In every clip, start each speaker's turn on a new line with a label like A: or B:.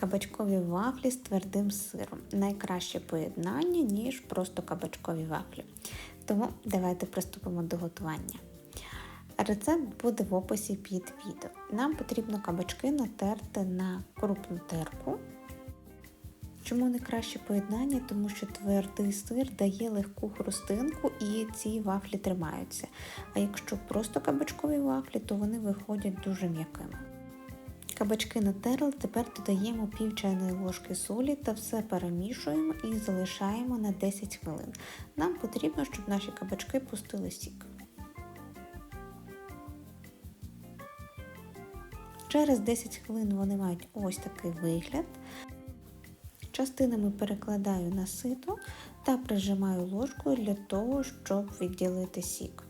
A: Кабачкові вафлі з твердим сиром. Найкраще поєднання, ніж просто кабачкові вафлі. Тому давайте приступимо до готування. Рецепт буде в описі під відео. Нам потрібно кабачки натерти на крупну терку. Чому не краще поєднання? Тому що твердий сир дає легку хрустинку і ці вафлі тримаються. А якщо просто кабачкові вафлі, то вони виходять дуже м'якими. Кабачки натерли, тепер додаємо пів чайної ложки солі та все перемішуємо і залишаємо на 10 хвилин. Нам потрібно, щоб наші кабачки пустили сік. Через 10 хвилин вони мають ось такий вигляд. Частинами перекладаю на сито та прижимаю ложкою для того, щоб відділити сік.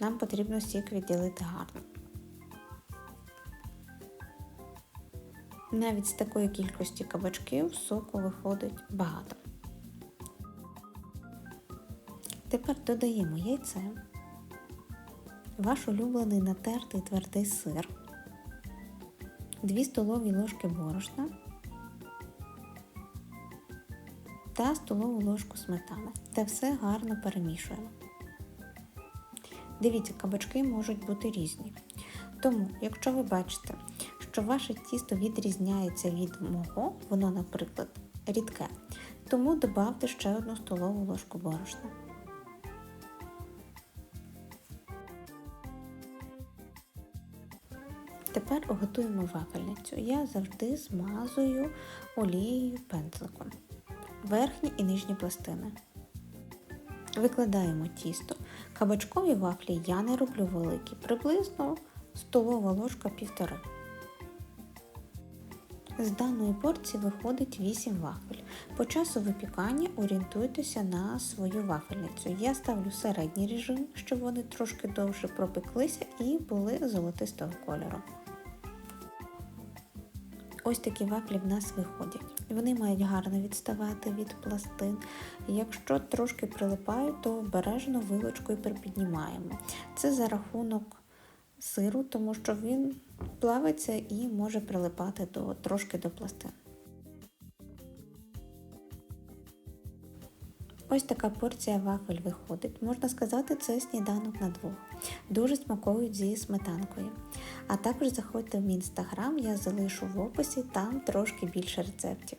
A: Нам потрібно сік відділити гарно. Навіть з такої кількості кабачків соку виходить багато. Тепер додаємо яйце, ваш улюблений натертий твердий сир, 2 столові ложки борошна та столову ложку сметани. Та все гарно перемішуємо. Дивіться, кабачки можуть бути різні. Тому, якщо ви бачите, що ваше тісто відрізняється від мого, воно, наприклад, рідке, тому додавте ще одну столову ложку борошна. Тепер готуємо вафельницю. Я завжди змазую олією пензликом. Верхні і нижні пластини. Викладаємо тісто. Кабачкові вафлі я не роблю великі, приблизно столова ложка півтори. З даної порції виходить 8 вафель. По часу випікання орієнтуйтеся на свою вафельницю. Я ставлю середній режим, щоб вони трошки довше пропеклися і були золотистого кольору. Ось такі вафлі в нас виходять. Вони мають гарно відставати від пластин. Якщо трошки прилипають, то обережно вилочкою припіднімаємо. Це за рахунок сиру, тому що він плавиться і може прилипати до, трошки до пластин. Ось така порція вафель виходить. Можна сказати, це сніданок на двох. Дуже смаковують зі сметанкою. А також заходьте в мій інстаграм, я залишу в описі, там трошки більше рецептів.